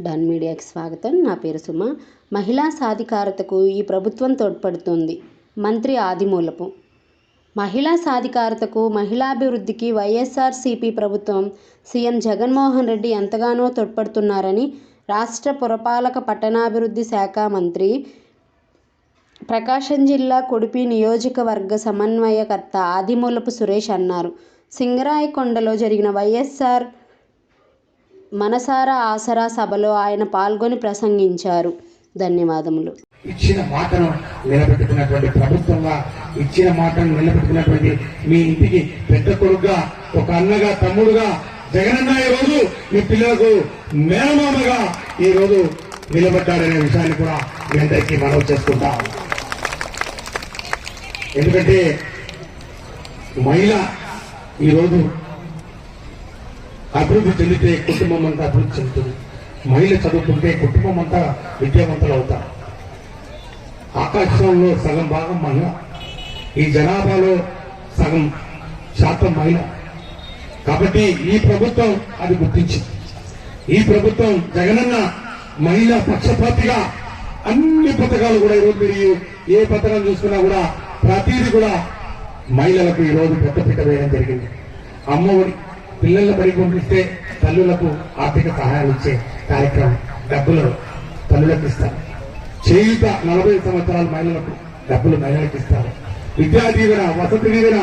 Done మీడియాకి స్వాగతం. నా పేరు సుమ. మహిళా సాధికారతకు ఈ ప్రభుత్వం తోడ్పడుతుంది. మంత్రి ఆదిమూలపు. మహిళా సాధికారతకు మహిళాభివృద్ధికి వైఎస్ఆర్సీపీ ప్రభుత్వం సీఎం జగన్మోహన్ రెడ్డి ఎంతగానో తోడ్పడుతున్నారని రాష్ట్ర పురపాలక పట్టణాభివృద్ధి శాఖ మంత్రి ప్రకాశం జిల్లా కొడిపి నియోజకవర్గ సమన్వయకర్త ఆదిమూలపు సురేష్ అన్నారు. సింగరాయకొండలో జరిగిన వైఎస్ఆర్ మనసారా ఆసరా సభలో ఆయన పాల్గొని ప్రసంగించారు. ధన్యవాదములు. ఇచ్చిన మాటను నిలబెట్టుకున్నటువంటి ప్రభుత్వంగా ఇచ్చిన మాటను నిలబెట్టుకున్నటువంటి మీ ఇంటికి పెద్ద కొడుకుగా ఒక అన్నగా తమ్ముడుగా జగనన్న ఈ రోజు మీ పిల్లలకు మేనమామగా ఈ రోజు నిలబడ్డాడనే విషయాన్ని కూడా మీ అందరికీ మనవి చేసుకుంటాం ఎందుకంటే మహిళ ఈరోజు అభివృద్ధి చెందితే కుటుంబం అంతా అభివృద్ధి చెందుతుంది. మహిళ చదువుతుంటే కుటుంబం అంతా విద్యావంతులు అవుతారు ఆకాశంలో సగం భాగం మహిళ. ఈ జనాభాలో సగం శాతం మహిళ. కాబట్టి ఈ ప్రభుత్వం అది గుర్తించింది. ఈ ప్రభుత్వం జగనన్న మహిళా పక్షపాతిగా అన్ని పథకాలు కూడా ఈరోజు మీరు ఏ పథకం చూసుకున్నా కూడా ప్రతిదీ కూడా మహిళలకు ఈ రోజు పెద్దపీట వేయడం జరిగింది. అమ్మఒడి పిల్లల బడి పంపిస్తే తల్లులకు ఆర్థిక సహాయం ఇచ్చే కార్యక్రమం డబ్బులు తల్లులకు ఇస్తారు. చేయుత నలభై సంవత్సరాల మహిళలకు డబ్బులు మహిళలకు ఇస్తారు. విద్యా దీవెన వసతి దీవెన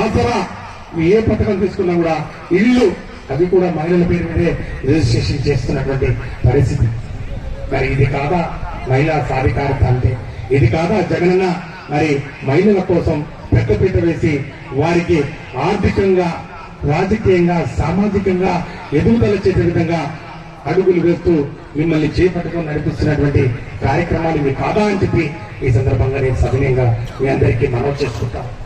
ఆసరా ఏ పథకం తీసుకున్నా కూడా ఇల్లు అవి కూడా మహిళల పేరు మీదే రిజిస్ట్రేషన్ చేస్తున్నటువంటి పరిస్థితి. మరి ఇది కాదా మహిళా సాధికారత అంటే? ఇది కాదా జగనన్న మరి మహిళల కోసం పెద్దపీట వేసి వారికి ఆర్థికంగా రాజకీయంగా సామాజికంగా ఎదుగుదల చేసే విధంగా అడుగులు వేస్తూ మిమ్మల్ని చేపట్టుకొని నడిపిస్తున్నటువంటి కార్యక్రమాలు ఇవి కాదా అని చెప్పి ఈ సందర్భంగా నేను సవినయంగా మీ అందరికీ మనవి చేసుకుంటాను.